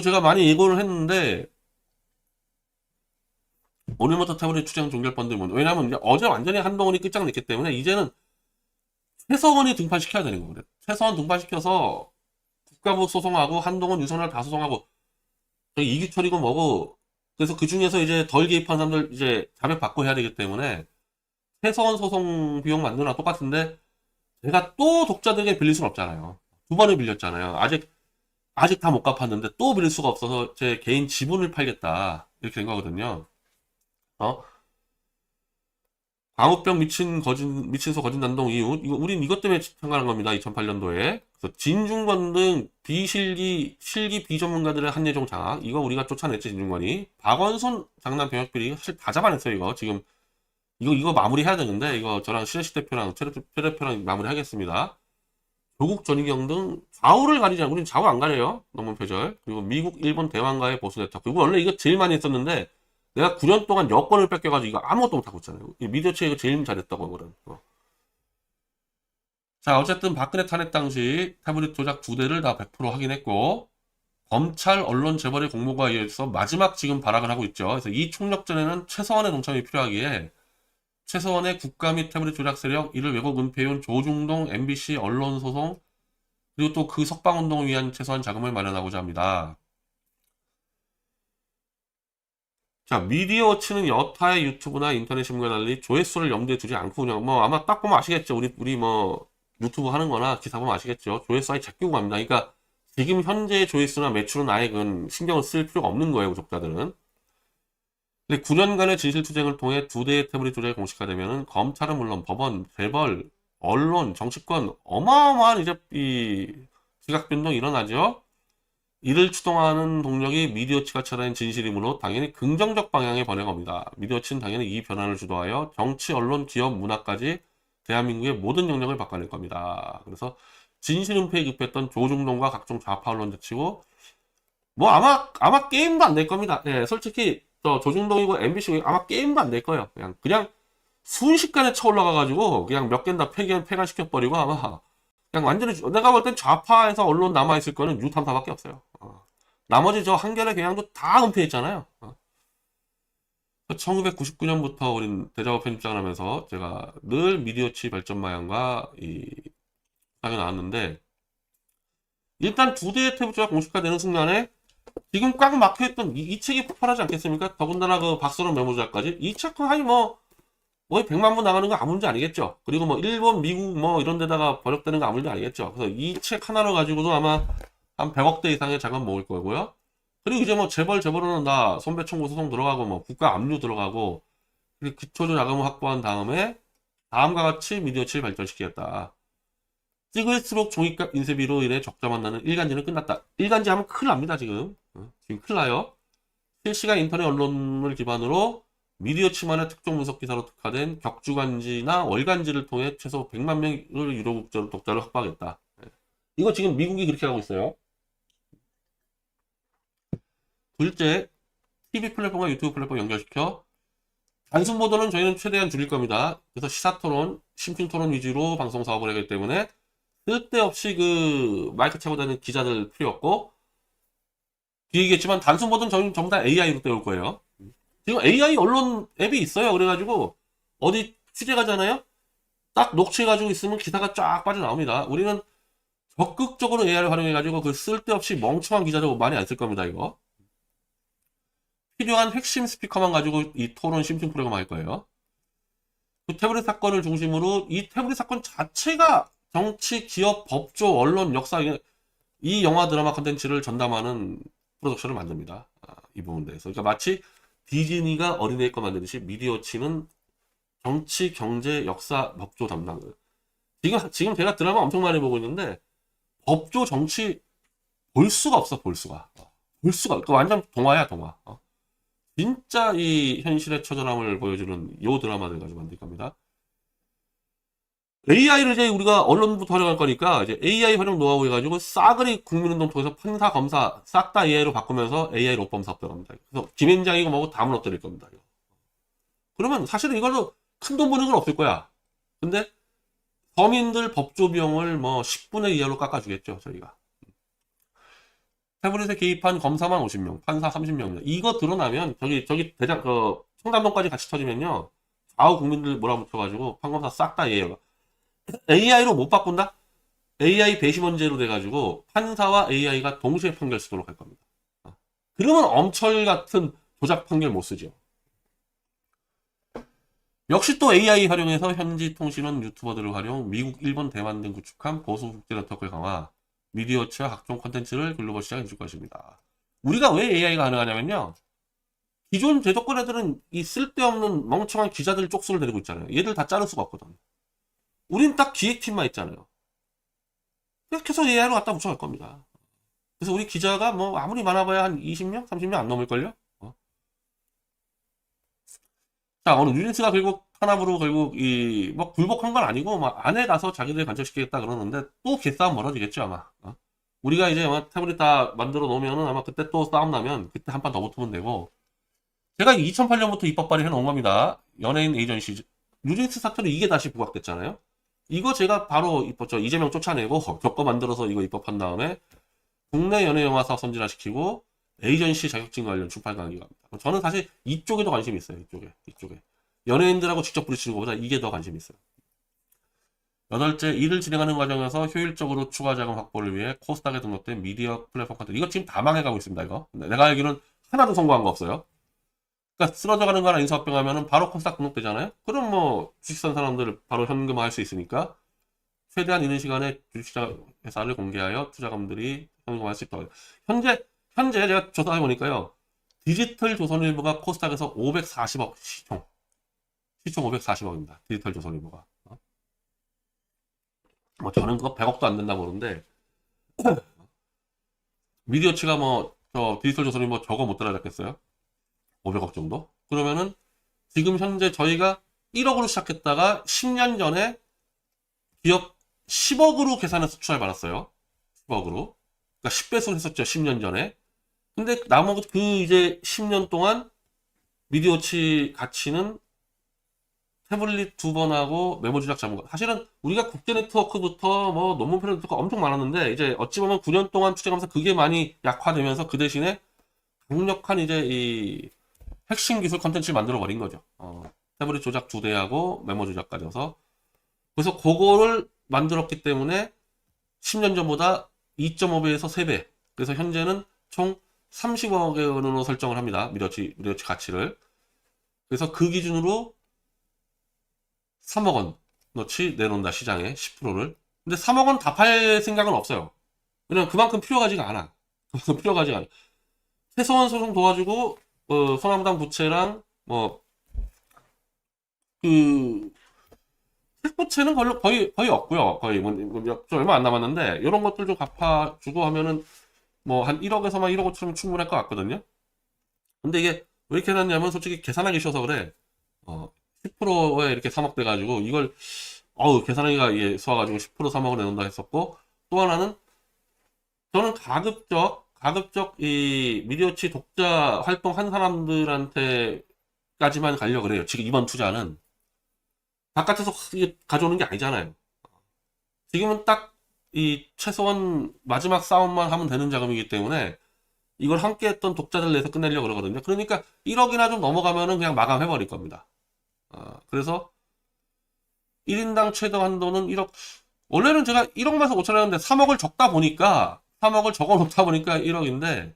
제가 많이 예고를 했는데 오늘부터 태블릿 추정 종결 펀드 뭐 왜냐하면 이제 어제 완전히 한동훈이 끝장냈기 때문에 이제는 최서원이 등판시켜야 되는 거거든요. 최서원 등판시켜서 국가부 소송하고 한동훈 윤석열 다 소송하고 저기 이규철이고 뭐고 그래서 그 중에서 이제 덜 개입한 사람들 이제 자백 받고 해야 되기 때문에 최서원 소송 비용 거랑 똑같은데 제가 또 독자들에게 빌릴 수는 없잖아요. 두 번을 빌렸잖아요. 아직 아직 다 못 갚았는데 또 빌릴 수가 없어서 제 개인 지분을 팔겠다 이렇게 된 거거든요. 어? 광우병 미친 거진 미친소 거진 난동 이후 이거 우린 이것 때문에 참가한 겁니다. 2008년도에 그래서 진중권 등 비실기 실기 비전문가들의 한예종 장악 이거 우리가 쫓아냈지 진중권이 박원순 장남 병역 비리 사실 다 잡아냈어요 이거 지금 이거 이거 마무리해야 되는데 이거 저랑 신혜식 대표랑 최 대표- 최 대표랑 마무리하겠습니다. 조국 전희경 등 좌우를 가리지 않고 좌우 안 가려요. 너무 표절. 그리고 미국, 일본, 대만과의 보수 네트워크. 그리고 원래 이거 제일 많이 했었는데 내가 9년 동안 여권을 뺏겨가지고 이거 아무것도 못하고 있잖아요. 이 미디어 체 이거 제일 잘했다고 하거든. 어. 자, 어쨌든 박근혜 탄핵 당시 태블릿 조작 두 대를 다 100% 확인했고 검찰, 언론, 재벌의 공모가 이어서 마지막 지금 발악을 하고 있죠. 그래서 이 총력전에는 최서원의 동참이 필요하기에 최서원의 국가 및 태블릿 조작 세력, 이를 왜곡 은폐해온 조중동 MBC 언론 소송, 그리고 또 그 석방운동을 위한 최소한 자금을 마련하고자 합니다. 자, 미디어워치는 여타의 유튜브나 인터넷 신문과 달리 조회수를 염두에 두지 않고 그냥 뭐 아마 딱 보면 아시겠죠. 우리 우리 뭐 유튜브 하는 거나 기사 보면 아시겠죠. 조회수 아예 제끼고 갑니다. 그러니까 지금 현재 조회수나 매출은 아예 그 신경을 쓸 필요가 없는 거예요, 구독자들은. 근데 9년간의 진실투쟁을 통해 두 대의 태블릿 조작이 공식화되면은 검찰은 물론 법원, 재벌, 언론, 정치권 어마어마한 이제 이 지각 변동이 일어나죠. 이를 추동하는 동력이 미디어치가 찾아낸 진실이므로 당연히 긍정적 방향의 번외겁니다. 미디어치는 당연히 이 변화를 주도하여 정치, 언론, 기업, 문화까지 대한민국의 모든 영역을 바꿔낼 겁니다. 그래서 진실 은폐에 급했던 조중동과 각종 좌파 언론들 치고 뭐 아마 아마 게임도 안낼 겁니다. 예, 솔직히 저 조중동이고 MBC 아마 게임도 안낼 거예요. 그냥 그냥 순식간에 쳐 올라가가지고 그냥 몇 개는 다 폐간 폐간시켜 버리고 아마 그냥 완전히 주- 내가 볼 땐 좌파에서 언론 남아 있을 거는 유탐사밖에 없어요. 어. 나머지 저 한겨레 경향도 다 은폐했잖아요. 어. 1999년부터 우린 대작업 편집장을 하면서 제가 늘 미디어치 발전 마양과 이 상에 나왔는데 일단 두 대의 태블릿가 공식화되는 순간에 지금 꽉 막혀있던 이, 이 책이 폭발하지 않겠습니까? 더군다나 그 박서론 메모자까지 이 책은 하이 뭐 거의 100만 부 나가는 거 아무 문제 아니겠죠. 그리고 뭐 일본, 미국 뭐 이런 데다가 번역되는 거 아무 문제 아니겠죠. 그래서 이 책 하나로 가지고도 아마 한 100억대 이상의 자금 모을 거고요. 그리고 이제 뭐 재벌 재벌은 다 손배 청구 소송 들어가고 뭐 국가 압류 들어가고 그리고 기초적 자금을 확보한 다음에 다음과 같이 미디어치를 발전시키겠다. 찍을수록 종이값 인쇄비로 인해 적자 만나는 일간지는 끝났다. 일간지 하면 큰일 납니다, 지금. 어, 지금 큰일 나요. 실시간 인터넷 언론을 기반으로 미디어치만의 특정 분석 기사로 특화된 격주간지나 월간지를 통해 최소 100만 명을 유료 독자를, 독자를 확보하겠다. 예. 이거 지금 미국이 그렇게 하고 있어요. 둘째, TV 플랫폼과 유튜브 플랫폼 연결시켜 단순 보도는 저희는 최대한 줄일 겁니다. 그래서 시사 토론, 심층 토론 위주로 방송 사업을 하기 때문에 쓸데없이 그 마이크 차고 다니는 기자들 필요 없고 뒤얘기했지만 단순 보도는 저희 전부 다 AI로 때울 거예요. 지금 AI 언론 앱이 있어요. 그래가지고 어디 취재 가잖아요. 딱 녹취해가지고 있으면 기사가 쫙 빠져나옵니다. 우리는 적극적으로 AI를 활용해가지고 그 쓸데없이 멍청한 기자들 많이 안 쓸 겁니다. 이거. 필요한 핵심 스피커만 가지고 이 토론 심층 프로그램 할 거예요. 그 태블릿 사건을 중심으로 이 태블릿 사건 자체가 정치, 기업, 법조, 언론, 역사 이 영화 드라마 컨텐츠를 전담하는 프로덕션을 만듭니다. 아, 이 부분에 대해서. 그러니까 마치 디즈니가 어린애의 거 만드듯이 미디어치는 정치, 경제, 역사, 법조 담당. 지금 지금 제가 드라마 엄청 많이 보고 있는데 법조, 정치 볼 수가 없어 볼 수가. 어, 볼 수가. 그 완전 동화야 동화. 어. 진짜 이 현실의 처절함을 보여주는 요 드라마들 가지고 만들 겁니다. AI를 이제 우리가 언론부터 활용할 거니까 이제 AI 활용 노하우 해가지고 싸그리 국민운동 통해서 판사 검사 싹 다 AI로 바꾸면서 AI 로펌 사업 들어갑니다. 그래서 김현장이고 뭐고 다 무너뜨릴 겁니다. 이거. 그러면 사실은 이걸로 큰 돈 버는 건 없을 거야. 근데 서민들 법조 비용을 뭐 10분의 2로 깎아주겠죠 저희가. 태블릿에 개입한 검사만 50명, 판사 30명입니다. 이거 드러나면 저기 저기 대장 그 청담동까지 같이 터지면요. 아우 국민들 몰아붙여가지고 판검사 싹다 예요. AI로 못 바꾼다? AI 배심원제로 돼가지고 판사와 AI가 동시에 판결 쓰도록 할 겁니다. 어. 그러면 엄철 같은 조작 판결 못 쓰죠. 역시 또 AI 활용해서 현지 통신원 유튜버들을 활용, 미국, 일본, 대만 등 구축한 보수 국제 네트워크 강화, 미디어 체와 각종 콘텐츠를 글로벌 시장에 줄 것입니다. 우리가 왜 AI가 가능하냐면요. 기존 제도권 애들은 이 쓸데없는 멍청한 기자들 쪽수를 데리고 있잖아요. 얘들 다 자를 수가 없거든. 우린 딱 기획팀만 있잖아요. 계속 AI로 갖다 붙여갈 겁니다. 그래서 우리 기자가 뭐 아무리 많아봐야 한 20명, 30명 안 넘을걸요? 어. 자, 오늘 뉴진스가 결국 하나으로 결국 이 뭐 굴복한 건 아니고 막 안에 가서 자기들 간척시키겠다 그러는데 또 개싸움 벌어지겠죠 아마. 어. 우리가 이제 아마 태블릿 다 만들어 놓으면은 아마 그때 또 싸움 나면 그때 한 판 더 붙으면 되고 제가 2008년부터 입법 발의 해 놓은 겁니다. 연예인 에이전시 뉴진스 사태로 이게 다시 부각됐잖아요. 이거 제가 바로 입법죠. 이재명 쫓아내고 겪어 만들어서 이거 입법한 다음에 국내 연예 영화 사업 선진화시키고 에이전시 자격증 관련 출판 강의 갑니다. 저는 사실 이쪽에 더 관심이 있어요. 이쪽에 이쪽에 연예인들하고 직접 부딪히는 것보다 이게 더 관심이 있어요. 여덟째, 일을 진행하는 과정에서 효율적으로 추가 자금 확보를 위해 코스닥에 등록된 미디어 플랫폼 컨텐츠. 이거 지금 다 망해가고 있습니다, 이거. 내가 알기로는 하나도 성공한 거 없어요. 그러니까 쓰러져 가는 거나 인사합병 하면은 바로 코스닥 등록되잖아요. 그럼 뭐 주식산 사람들 바로 현금화할 수 있으니까 최대한 이른 시간에 주식시장 회사를 공개하여 투자금들이 현금화할 수 있다. 현재 현재 제가 조사해 보니까요. 디지털 조선일보가 코스닥에서 540억 시총 시총 540억입니다. 디지털 조선일보가. 어? 뭐 저는 그거 100억도 안 된다고 그러는데 미디어치가 뭐 저 디지털 조선일보 저거 못 따라잡겠어요? 500억 정도? 그러면은 지금 현재 저희가 1억으로 시작했다가 10년 전에 기업 10억으로 계산해서 투자를 받았어요. 10억으로. 그러니까 10배수로 했었죠. 10년 전에. 근데 나머지 그 이제 10년 동안 미디어치 가치는 태블릿 두 번 하고 메모 조작 거. 사실은 우리가 국제 네트워크부터 뭐 논문 패널 네트워크 엄청 많았는데 이제 어찌 보면 9년 동안 투자하면서 그게 많이 약화되면서 그 대신에 강력한 이제 이 핵심 기술 컨텐츠를 만들어 버린 거죠. 어, 태블릿 조작 두 대하고 메모 조작까지 해서 그래서 그거를 만들었기 때문에 10년 전보다 2.5배에서 3배. 그래서 현재는 총 30억의 원으로 설정을 합니다. 미러치, 미러치 가치를. 그래서 그 기준으로 3억 원어치 내놓는다, 시장에. 10%를. 근데 3억 원 다 팔 생각은 없어요. 왜냐면 그만큼 필요하지가 않아. 필요하지가 않아. 최소한 소송 도와주고, 어, 소남당 부채랑, 뭐, 그, 택부채는 거의, 거의, 거의 없고요. 거의, 뭐, 뭐좀 얼마 안 남았는데, 이런 것들 좀 갚아주고 하면은, 뭐, 한 1억에서만 1억 5천이면 충분할 것 같거든요. 근데 이게, 왜 이렇게 해놨냐면, 솔직히 계산하기 쉬워서 그래. 어, 10%에 이렇게 3억 돼가지고, 이걸, 어우, 계산하기가 이게 쏘아가지고 10% 3억을 내놓는다 했었고, 또 하나는, 저는 가급적, 가급적 이 미디어치 독자 활동한 사람들한테까지만 가려고 그래요. 지금 이번 투자는. 바깥에서 가져오는 게 아니잖아요. 지금은 딱 이 최소한 마지막 싸움만 하면 되는 자금이기 때문에 이걸 함께 했던 독자들 내서 끝내려고 그러거든요. 그러니까 1억이나 좀 넘어가면은 그냥 마감해 버릴 겁니다. 어, 그래서 1인당 최대 한도는 1억. 원래는 제가 1억 만 서 5천 원인데 3억을 적다 보니까 3억을 적어 놓다 보니까 1억인데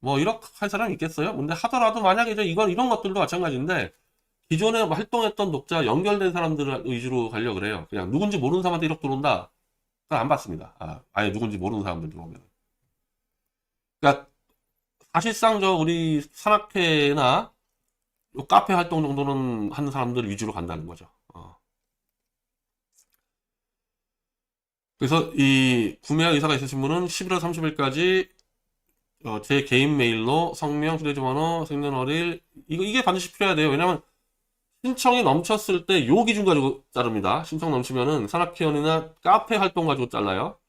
뭐 1억 할 사람이 있겠어요? 근데 하더라도 만약에 이제 이건 이런 것들도 마찬가지인데 기존에 활동했던 독자 연결된 사람들 위주로 가려고 그래요. 그냥 누군지 모르는 사람한테 1억 들어온다. 그건 안 받습니다. 아, 아예 누군지 모르는 사람들 들어오면. 그러니까 사실상 저 우리 산악회나 요 카페 활동 정도는 하는 사람들 위주로 간다는 거죠. 어. 그래서 이 구매할 의사가 있으신 분은 11월 30일까지 어, 제 개인 메일로 성명, 휴대전화, 생년월일 이거 이게 반드시 필요해야 돼요. 왜냐면 신청이 넘쳤을 때 요 기준 가지고 자릅니다. 신청 넘치면은 산악회원이나 카페 활동 가지고 잘라요.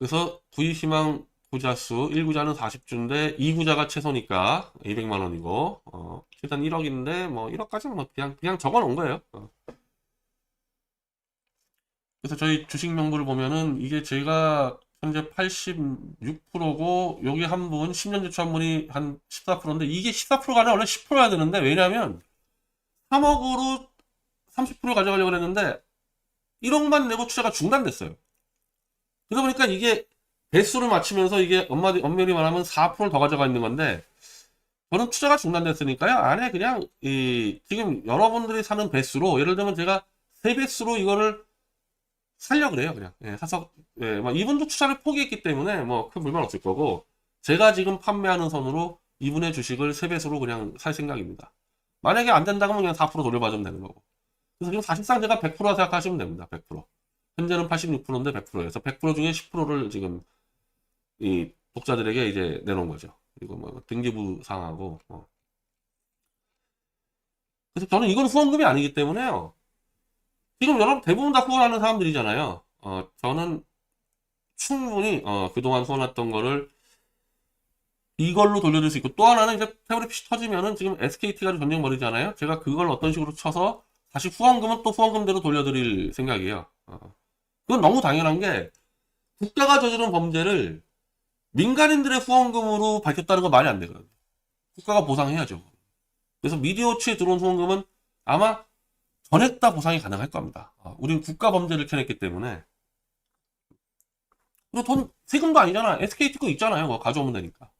그래서 구입희망 구자 수 1구자는 40주인데 2구자가 최소니까 200만 원이고 어, 일단 1억인데 뭐 1억까지는 뭐 그냥 그냥 적어 놓은 거예요. 어. 그래서 저희 주식 명부를 보면은 이게 제가 현재 86%고 여기 한 분 10년 대출 한 분이 한 14%인데 이게 14%가 아니라 원래 10%여야 되는데 왜냐면 3억으로 30% 가져가려고 했는데 1억만 내고 투자가 중단됐어요. 그러다 보니까 이게 배수를 맞추면서 이게 엄마디, 엄밀히 말하면 4%를 더 가져가 있는 건데 저는 투자가 중단됐으니까요. 안에 그냥 이 지금 여러분들이 사는 배수로 예를 들면 제가 세 배수로 이거를 살려 그래요. 그냥 예, 사서 예, 막 이분도 투자를 포기했기 때문에 뭐 큰 불만 없을 거고 제가 지금 판매하는 선으로 이분의 주식을 세 배수로 그냥 살 생각입니다. 만약에 안 된다면 그냥 4% 돌려받으면 되는 거고. 그래서 지금 사실상 제가 100%라 생각하시면 됩니다. 100%. 현재는 86%인데 100%에서 100% 중에 10%를 지금 이 독자들에게 이제 내놓은 거죠. 그리고 뭐 등기부 상하고 뭐. 그래서 저는 이건 후원금이 아니기 때문에요. 지금 여러분 대부분 다 후원하는 사람들이잖아요. 어, 저는 충분히 어, 그동안 후원했던 거를 이걸로 돌려줄 수 있고 또 하나는 이제 태블릿 PC 터지면은 지금 SKT가 전쟁 벌이잖아요. 제가 그걸 어떤 식으로 쳐서 다시 후원금은 또 후원금대로 돌려드릴 생각이에요. 어. 그건 너무 당연한 게 국가가 저지른 범죄를 민간인들의 후원금으로 밝혔다는 건 말이 안 되거든요. 국가가 보상해야죠. 그래서 미디어치에 들어온 후원금은 아마 전액 다 보상이 가능할 겁니다. 어, 우리는 국가 범죄를 켜냈기 때문에. 돈, 세금도 아니잖아. SKT 거 있잖아요. 뭐 가져오면 되니까.